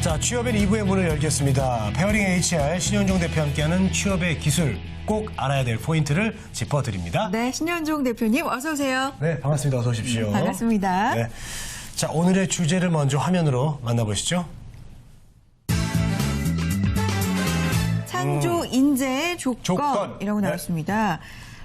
자, 취업의 2부의 문을 열겠습니다. 페어링 HR 신현종 대표 함께하는 취업의 기술 꼭 알아야 될 포인트를 짚어드립니다. 네, 신현종 대표님 어서 오세요. 네, 반갑습니다. 어서 오십시오. 반갑습니다. 네. 자, 오늘의 주제를 먼저 화면으로 만나보시죠. 창조 인재의 조건, 음. 조건. 이라고 네. 나왔습니다.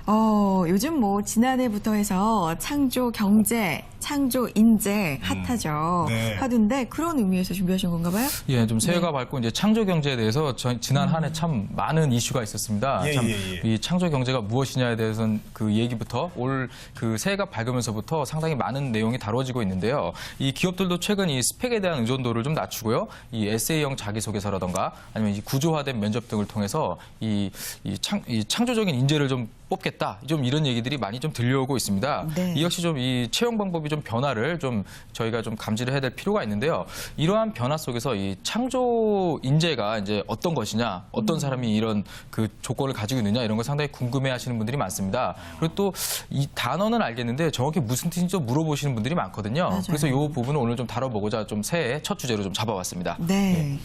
어, 요즘 뭐 지난해부터 해서 창조 경제, 창조 인재 핫하죠. 네. 하던데 그런 의미에서 준비하신 건가 봐요? 예, 좀 새해가 밝고 이제 창조 경제에 대해서 저- 지난 한 해 참 많은 이슈가 있었습니다. 예, 참 예, 예. 이 창조 경제가 무엇이냐에 대해서는 그 얘기부터 올 그 새해가 밝으면서부터 상당히 많은 내용이 다뤄지고 있는데요. 이 기업들도 최근 이 스펙에 대한 의존도를 좀 낮추고요. 이 에세이형 자기소개서라던가 아니면 이 구조화된 면접 등을 통해서 이, 이, 창, 이 창조적인 인재를 좀 뽑겠다. 좀 이런 얘기들이 많이 좀 들려오고 있습니다. 네. 이 역시 좀 이 채용 방법이 좀 변화를 좀 저희가 좀 감지를 해야 될 필요가 있는데요. 이러한 변화 속에서 이 창조 인재가 이제 어떤 것이냐, 어떤 사람이 이런 그 조건을 가지고 있느냐 이런 걸 상당히 궁금해 하시는 분들이 많습니다. 그리고 또 이 단어는 알겠는데 정확히 무슨 뜻인지 좀 물어보시는 분들이 많거든요. 맞아요. 그래서 이 부분을 오늘 좀 다뤄보고자 좀 새해 첫 주제로 좀 잡아봤습니다. 네.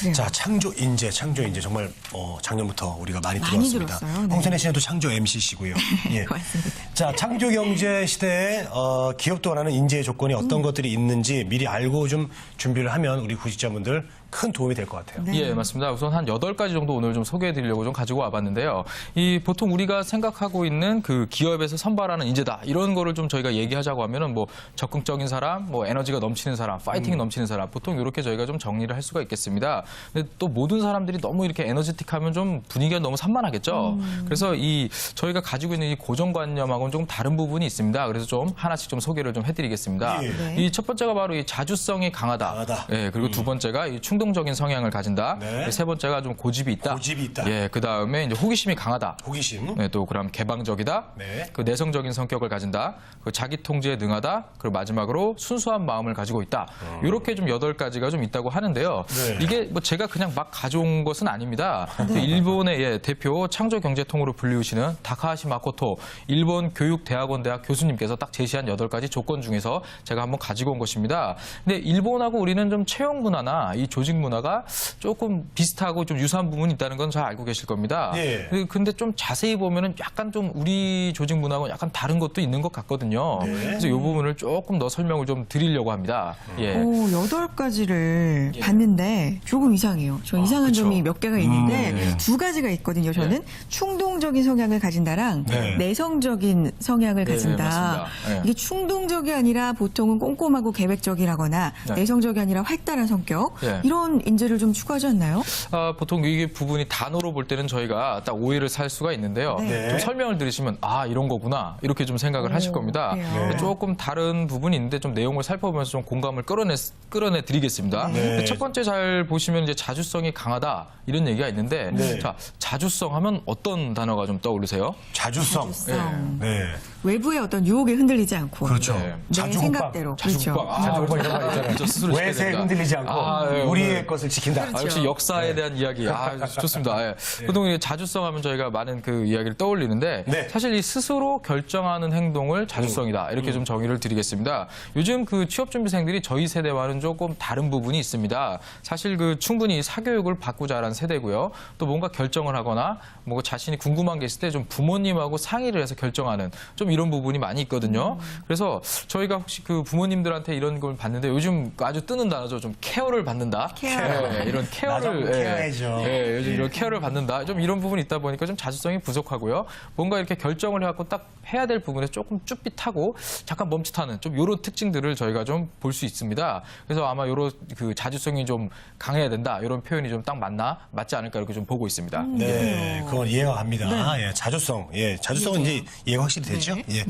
그래요. 자, 창조 인재, 창조 인재 정말 어, 작년부터 우리가 많이, 많이 들었습니다. 들었어요. 네. 홍선혜 씨는 또 창조 MC시고요. 예. 고맙습니다. 자, 창조 경제 시대에 어, 기업도 원하는 인재의 조건이 어떤 것들이 있는지 미리 알고 좀 준비를 하면 우리 구직자분들 큰 도움이 될 것 같아요. 네. 예, 맞습니다. 우선 한 여덟 가지 정도 오늘 좀 소개해 드리려고 좀 가지고 와 봤는데요. 이 보통 우리가 생각하고 있는 그 기업에서 선발하는 인재다. 이런 거를 좀 저희가 얘기하자고 하면은 뭐 적극적인 사람, 뭐 에너지가 넘치는 사람, 파이팅이 넘치는 사람. 보통 이렇게 저희가 좀 정리를 할 수가 있겠습니다. 근데 또 모든 사람들이 너무 이렇게 에너지틱하면 좀 분위기가 너무 산만하겠죠. 그래서 이 저희가 가지고 있는 이 고정관념하고는 조금 다른 부분이 있습니다. 그래서 좀 하나씩 좀 소개를 좀 해 드리겠습니다. 예. 네. 이첫 번째가 바로 이 자주성이 강하다. 강하다. 예, 그리고 두 번째가 이충 동적인 성향을 가진다. 네. 세 번째가 좀 고집이 있다. 고집이 있다. 예, 그 다음에 이제 호기심이 강하다. 호기심. 네, 또 그럼 개방적이다. 네. 그 내성적인 성격을 가진다. 그 자기 통제에 능하다. 그리고 마지막으로 순수한 마음을 가지고 있다. 이렇게 좀 여덟 가지가 좀 있다고 하는데요. 어. 네. 이게 뭐 제가 그냥 막 가져온 것은 아닙니다. 그 일본의 예, 대표 창조 경제통으로 불리우시는 다카하시 마코토 일본 교육대학원 대학 교수님께서 딱 제시한 여덟 가지 조건 중에서 제가 한번 가지고 온 것입니다. 근데 일본하고 우리는 좀 채용 문화나 이 조직 문화가 조금 비슷하고 좀 유사한 부분이 있다는 건 잘 알고 계실 겁니다. 예. 그- 근데 좀 자세히 보면은 약간 좀 우리 조직 문화하고 약간 다른 것도 있는 것 같거든요. 네. 그래서 이 부분을 조금 더 설명을 좀 드리려고 합니다. 예. 오, 여덟 가지를 예. 봤는데 조금 이상해요. 저 이상한 그쵸. 점이 몇 개가 있는데 음, 예. 두 가지가 있거든요. 저는 충동적인 성향을 가진다랑 네. 내성적인 성향을 네, 가진다. 예. 이게 충동적이 아니라 보통은 꼼꼼하고 계획적이라거나 네. 내성적이 아니라 활달한 성격 예. 이런 인재를 좀 추구하지 않나요? 아, 보통 이게 부분이 단어로 볼 때는 저희가 딱 오해를 살 수가 있는데요. 네. 좀 설명을 들으시면 아 이런 거구나 이렇게 좀 생각을 오, 하실 겁니다. 그래요? 네. 조금 다른 부분이 있는데 좀 내용을 살펴보면서 좀 공감을 끌어내 끌어내 드리겠습니다. 네. 첫 번째 잘 보시면 이제 자주성이 강하다 이런 얘기가 있는데 네. 자 자주성 하면 어떤 단어가 좀 떠오르세요? 자주성. 자주성. 네. 외부의 어떤 유혹에 흔들리지 않고 그렇죠. 네. 내 자주국밥. 생각대로 자주국밥. 그렇죠. 아, 자주 국밥 이런 말 있잖아요. 그렇죠. 스스로 지켜야 외세에 된다. 흔들리지 않고 아, 예, 우리 의 오늘. 것을 지킨다. 아, 역시 역사에 대한 이야기. 아, 좋습니다. 예. 보통 이제 자주성 하면 저희가 많은 그 이야기를 떠올리는데 네. 사실 이 스스로 결정하는 행동을 자주성이다. 이렇게 좀 정의를 드리겠습니다. 요즘 그 취업준비생들이 저희 세대와는 조금 다른 부분이 있습니다. 사실 그 충분히 사교육을 받고 자란 세대고요. 또 뭔가 결정을 하거나 뭐 자신이 궁금한 게 있을 때 좀 부모님하고 상의를 해서 결정하는 좀 이런 부분이 많이 있거든요. 그래서 저희가 혹시 그 부모님들한테 이런 걸 봤는데 요즘 아주 뜨는 단어죠. 좀 케어를 받는다. 케어. 예, 이런 케어를 한번 케어해야죠. 예, 요즘 이런 케어를 받는다. 좀 이런 부분이 있다 보니까 좀 자주성이 부족하고요. 뭔가 이렇게 결정을 해갖고 딱 해야 될 부분에 조금 쭈삣하고 잠깐 멈칫하는 좀 이런 특징들을 저희가 좀 볼 수 있습니다. 그래서 아마 이런 그 자주성이 좀 강해야 된다. 이런 표현이 좀 딱 맞나 맞지 않을까 이렇게 좀 보고 있습니다. 네, 그건 이해가 갑니다. 예, 자주성. 예, 자주성은 이제 이해가 확실히 되죠. 네. 예.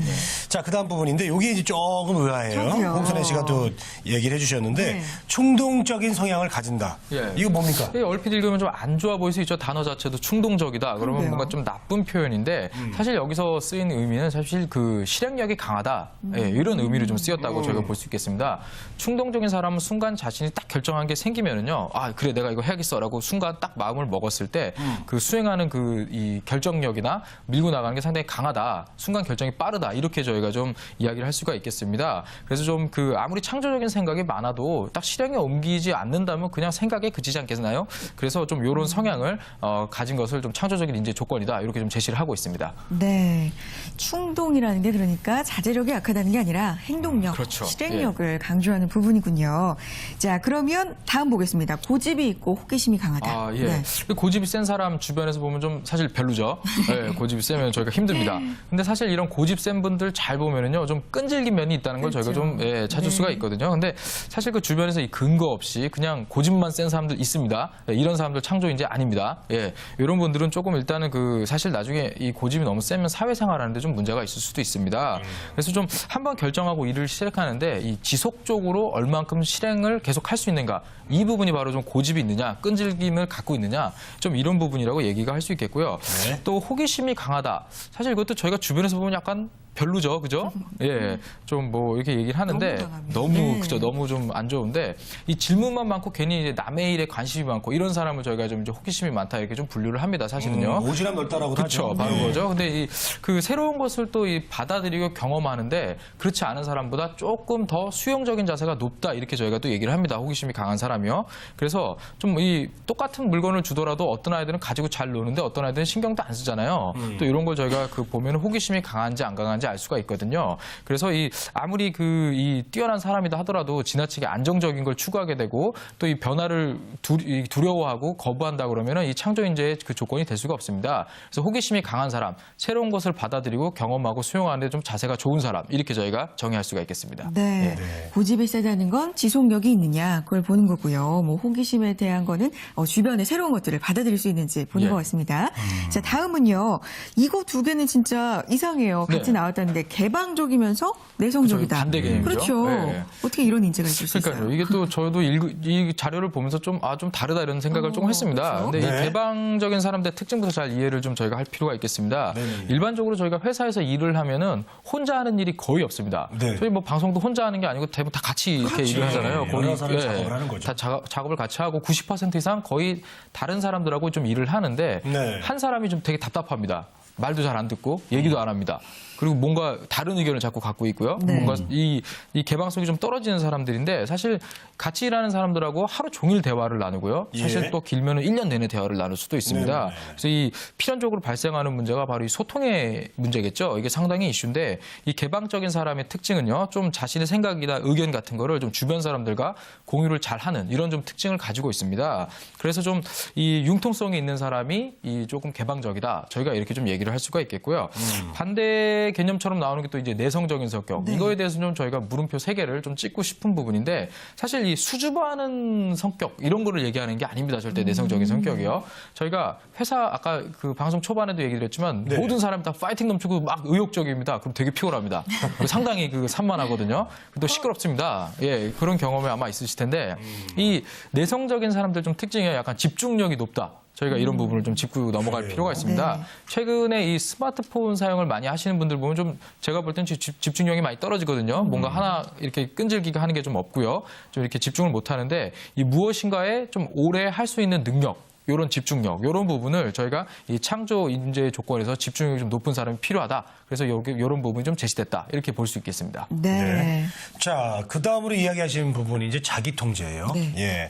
자, 그 다음 부분인데, 요게 이제 조금 의아해요. 저도요. 홍선혜 씨가 또 얘기를 해주셨는데, 네. 충동적인 성향을 가 진다. 예. 이거 뭡니까? 이 얼핏 읽으면 좀 안 좋아 보일 수 있죠. 단어 자체도 충동적이다. 그러면 그러게요. 뭔가 좀 나쁜 표현인데 음. 사실 여기서 쓰인 의미는 사실 그 실행력이 강하다. 예, 이런 의미로 좀 쓰였다고 저희가 볼 수 있겠습니다. 충동적인 사람은 순간 자신이 딱 결정한 게 생기면은요. 아, 그래 내가 이거 해야겠어라고 순간 딱 마음을 먹었을 때그 음. 수행하는 그 이 결정력이나 밀고 나가는 게 상당히 강하다. 순간 결정이 빠르다. 이렇게 저희가 좀 이야기를 할 수가 있겠습니다. 그래서 좀 그 아무리 창조적인 생각이 많아도 딱 실행에 옮기지 않는다면 그냥 생각에 그치지 않겠나요? 그래서 좀 이런 성향을 어, 가진 것을 좀 창조적인 인재 조건이다 이렇게 좀 제시를 하고 있습니다. 네. 충동이라는 게 그러니까 자제력이 약하다는 게 아니라 행동력, 그렇죠. 실행력을 강조하는 부분이군요. 자, 그러면 다음 보겠습니다. 고집이 있고 호기심이 강하다. 아, 예. 네. 고집이 센 사람 주변에서 보면 좀 사실 별로죠. 예, 고집이 세면 저희가 힘듭니다. 근데 사실 이런 고집 센 분들 잘 보면은요, 좀 끈질긴 면이 있다는 걸 저희가 좀 예, 찾을 수가 있거든요. 근데 사실 그 주변에서 이 근거 없이 그냥 고집만 센 사람들 있습니다. 예, 이런 사람들 창조인재 아닙니다. 예, 이런 분들은 조금 일단은 그 사실 나중에 이 고집이 너무 세면 사회생활하는데 좀 문제가 있을 수도 있습니다. 그래서 좀 한번 결정하고 일을 시작하는데 이 지속적으로 얼만큼 실행을 계속 할 수 있는가 이 부분이 바로 좀 고집이 있느냐 끈질김을 갖고 있느냐 좀 이런 부분이라고 얘기가 할 수 있겠고요. 네. 또 호기심이 강하다. 사실 이것도 저희가 주변에서 보면 약간 별로죠, 그죠? 예, 좀 뭐 이렇게 얘기를 하는데 너무. 너무 네. 그죠, 너무 좀 안 좋은데 이 질문만 많고 괜히 이제 남의 일에 관심이 많고 이런 사람을 저희가 좀 이제 호기심이 많다 이렇게 좀 분류를 합니다, 사실은요. 음, 오지랖 넓다라고 그렇죠. 하죠. 바로 네. 그거죠. 근데 이 그 새로운 것을 또 이 받아들이고 경험하는데 그렇지 않은 사람보다 조금 더 수용적인 자세가 높다 이렇게 저희가 또 얘기를 합니다. 호기심이 강한 사람이요. 그래서 좀 이 똑같은 물건을 주더라도 어떤 아이들은 가지고 잘 노는데 어떤 아이들은 신경도 안 쓰잖아요. 음. 또 이런 걸 저희가 그 보면 호기심이 강한지 안 강한지 알 수가 있거든요. 그래서 이 아무리 그 이 뛰어난 사람이다 하더라도 지나치게 안정적인 걸 추구하게 되고 또 이 변화를 두, 이 두려워하고 거부한다 그러면은 이 창조 인재의 그 조건이 될 수가 없습니다. 그래서 호기심이 강한 사람, 새로운 것을 받아들이고 경험하고 수용하는데 좀 자세가 좋은 사람 이렇게 저희가 정의할 수가 있겠습니다. 네. 고집이 세다는 건 지속력이 있느냐 그걸 보는 거고요. 뭐 호기심에 대한 거는 어, 주변의 새로운 것들을 받아들일 수 있는지 보는 예. 것 같습니다. 자 다음은요. 이거 두 개는 진짜 이상해요. 같이 네. 나 왔다는데 개방적이면서 내성적이다. 그렇죠. 반대 개념이죠. 그렇죠. 네. 어떻게 이런 인재가 있을 수 있어요? 그러니까요. 이게 또 저도 읽, 이 자료를 보면서 좀, 아, 좀 다르다 이런 생각을 어, 조금 했습니다. 그렇죠. 근데 네. 이 개방적인 사람들의 특징부터 잘 이해를 좀 저희가 할 필요가 있겠습니다. 네네. 일반적으로 저희가 회사에서 일을 하면은 혼자 하는 일이 거의 없습니다. 네. 저희 뭐 방송도 혼자 하는 게 아니고 대부분 다 같이 이렇게 같이, 일을 하잖아요. 예, 여러 사람이 작업을 하는 거죠. 다 작업, 작업 을 같이 하고 90% 이상 거의 다른 사람들하고 좀 일을 하는데 네. 한 사람이 좀 되게 답답합니다. 말도 잘 안 듣고 얘기도 안 합니다. 그리고 뭔가 다른 의견을 자꾸 갖고 있고요. 네. 뭔가 이, 이 개방성이 좀 떨어지는 사람들인데 사실 같이 일하는 사람들하고 하루 종일 대화를 나누고요. 사실 예. 또 길면은 1년 내내 대화를 나눌 수도 있습니다. 네네네. 그래서 이 필연적으로 발생하는 문제가 바로 이 소통의 문제겠죠. 이게 상당히 이슈인데 이 개방적인 사람의 특징은요. 좀 자신의 생각이나 의견 같은 거를 좀 주변 사람들과 공유를 잘 하는 이런 좀 특징을 가지고 있습니다. 그래서 좀 이 융통성이 있는 사람이 이 조금 개방적이다. 저희가 이렇게 좀 얘기를 할 수가 있겠고요. 반대 개념처럼 나오는 게 또 이제 내성적인 성격. 이거에 대해서 좀 저희가 물음표 세 개를 좀 찍고 싶은 부분인데 사실 이 수줍어하는 성격 이런 거를 얘기하는 게 아닙니다. 절대 내성적인 성격이요. 저희가 회사 아까 그 방송 초반에도 얘기 드렸지만 네. 모든 사람이 다 파이팅 넘치고 막 의욕적입니다. 그럼 되게 피곤합니다. 상당히 그 산만하거든요. 또 시끄럽습니다. 예, 그런 경험이 아마 있으실 텐데 이 내성적인 사람들 좀 특징이 약간 집중력이 높다. 저희가 이런 부분을 좀 짚고 넘어갈 그래요? 필요가 있습니다. 네. 최근에 이 스마트폰 사용을 많이 하시는 분들 보면 좀 제가 볼 때는 집- 집중력이 많이 떨어지거든요. 뭔가 하나 이렇게 끈질기게 하는 게 좀 없고요. 좀 이렇게 집중을 못 하는데 이 무엇인가에 좀 오래 할 수 있는 능력 이런 집중력, 이런 부분을 저희가 이 창조 인재 조건에서 집중력이 좀 높은 사람이 필요하다. 그래서 여기 이런 부분이 좀 제시됐다. 이렇게 볼 수 있겠습니다. 네. 자, 그 다음으로 이야기하시는 부분이 이제 자기 통제예요. 네. 예.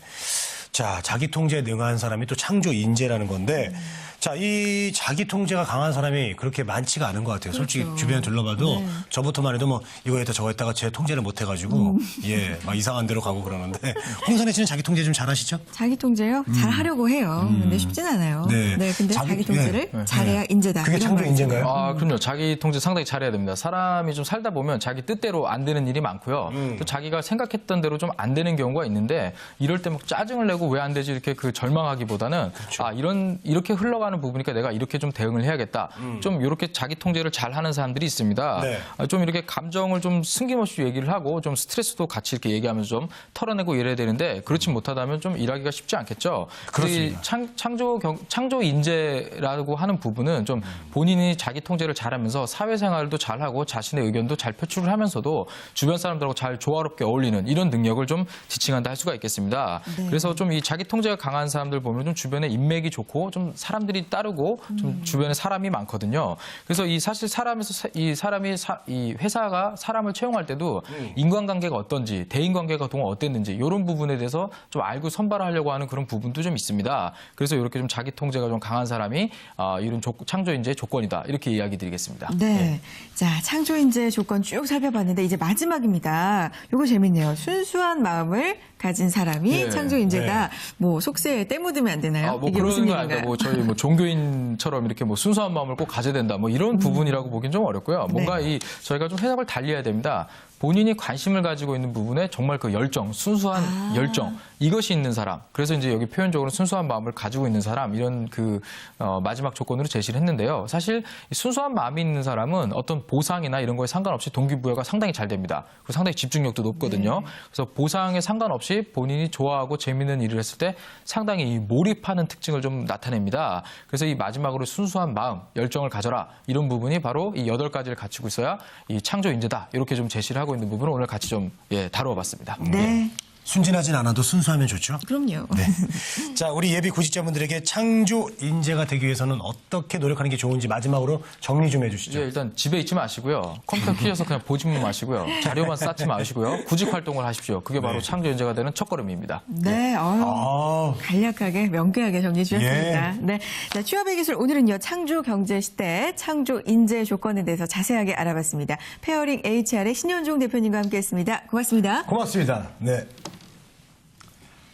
자, 자기 통제에 능한 사람이 또 창조 인재라는 건데, 자, 이 자기 통제가 강한 사람이 그렇게 많지가 않은 것 같아요. 솔직히 그렇죠. 주변에 둘러봐도 네. 저부터만 해도 뭐 이거 했다 저거 했다가 제 통제를 못 해가지고, 음. 예, 막 이상한 데로 가고 그러는데, 홍선혜 씨는 자기 통제 좀 잘하시죠? 자기 통제요? 잘 하려고 해요. 근데 쉽진 않아요. 네. 네. 근데 자기- 자기, 통제를 네. 잘해야 인재다. 그게 창조. 인재인가요? 아, 그럼요. 자기 통제 상당히 잘해야 됩니다. 사람이 좀 살다 보면 자기 뜻대로 안 되는 일이 많고요. 음. 또 자기가 생각했던 대로 좀 안 되는 경우가 있는데 이럴 때 막 짜증을 내고 왜 안 되지 이렇게 그 절망하기보다는 그렇죠. 아, 이런 이렇게 흘러가는 부분이니까 내가 이렇게 좀 대응을 해야겠다. 좀 이렇게 자기 통제를 잘 하는 사람들이 있습니다. 음. 네. 아, 좀 이렇게 감정을 좀 숨김없이 얘기를 하고 좀 스트레스도 같이 이렇게 얘기하면서 좀 털어내고 이래야 되는데 그렇지 못하다면 좀 일하기가 쉽지 않겠죠. 그렇습니다. 창, 창조 경, 창조 인재라고 하는 부분은 좀 본인이 자기 통제를 잘하면서 사회생활도 잘하고 자신의 의견도 잘 표출을 하면서도 주변 사람들하고 잘 조화롭게 어울리는 이런 능력을 좀 지칭한다 할 수가 있겠습니다. 네. 그래서 좀 이 자기 통제가 강한 사람들 보면 좀 주변에 인맥이 좋고 좀 사람들이 일이 따르고 좀 주변에 사람이 많거든요. 그래서 이 사실 사람에서 사- 이 사람이 사- 이 회사가 사람을 채용할 때도 인간관계가 어떤지 대인관계가 동안 어땠는지 이런 부분에 대해서 좀 알고 선발하려고 하는 그런 부분도 좀 있습니다. 그래서 이렇게 좀 자기 통제가 좀 강한 사람이 아, 이런 조- 창조 인재의 조건이다 이렇게 이야기 드리겠습니다. 네. 자, 창조 인재 조건 쭉 살펴봤는데 이제 마지막입니다. 요거 재밌네요. 순수한 마음을 가진 사람이 네. 창조 인재다. 뭐 속세에 때 묻으면 안 되나요? 아, 뭐 이게 그런 무슨 건 일인가요? 아니고 뭐 저희 뭐 종교인처럼 이렇게 뭐 순수한 마음을 꼭 가져야 된다 뭐 이런 부분이라고 보기엔 좀 어렵고요. 뭔가 네. 이 저희가 좀 해석을 달리해야 됩니다. 본인이 관심을 가지고 있는 부분에 정말 그 열정, 순수한 아. 열정 이것이 있는 사람. 그래서 이제 여기 표현적으로 순수한 마음을 가지고 있는 사람 이런 그 어, 마지막 조건으로 제시를 했는데요. 사실 이 순수한 마음이 있는 사람은 어떤 보상이나 이런 거에 상관없이 동기부여가 상당히 잘 됩니다. 그리고 상당히 집중력도 높거든요. 그래서 보상에 상관없이 본인이 좋아하고 재미있는 일을 했을 때 상당히 이 몰입하는 특징을 좀 나타냅니다. 그래서 이 마지막으로 순수한 마음, 열정을 가져라 이런 부분이 바로 이 여덟 가지를 갖추고 있어야 이 창조 인재다 이렇게 좀 제시를 하고 있는 부분을 오늘 같이 좀 예, 다루어봤습니다. 네. 순진하진 않아도 순수하면 좋죠. 그럼요. 네. 자, 우리 예비 구직자분들에게 창조 인재가 되기 위해서는 어떻게 노력하는 게 좋은지 마지막으로 정리 좀 해주시죠. 이제 일단 집에 있지 마시고요. 컴퓨터 키셔서 그냥 보지만 마시고요. 자료만 쌓지 마시고요. 구직 활동을 하십시오. 그게 바로 창조 인재가 되는 첫걸음입니다. 네. 어유 아, 간략하게 명쾌하게 정리해 주셨습니다. 예. 네. 자, 취업의 기술 오늘은요. 창조 경제 시대 창조 인재 조건에 대해서 자세하게 알아봤습니다. 페어링 HR의 신현종 대표님과 함께 했습니다. 고맙습니다. 고맙습니다. 네.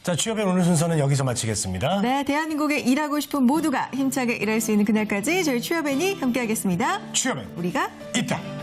자, 취업의 오늘 순서는 여기서 마치겠습니다. 네, 대한민국에 일하고 싶은 모두가 힘차게 일할 수 있는 그날까지 저희 취업앤이 함께 하겠습니다. 취업엔 우리가 있다.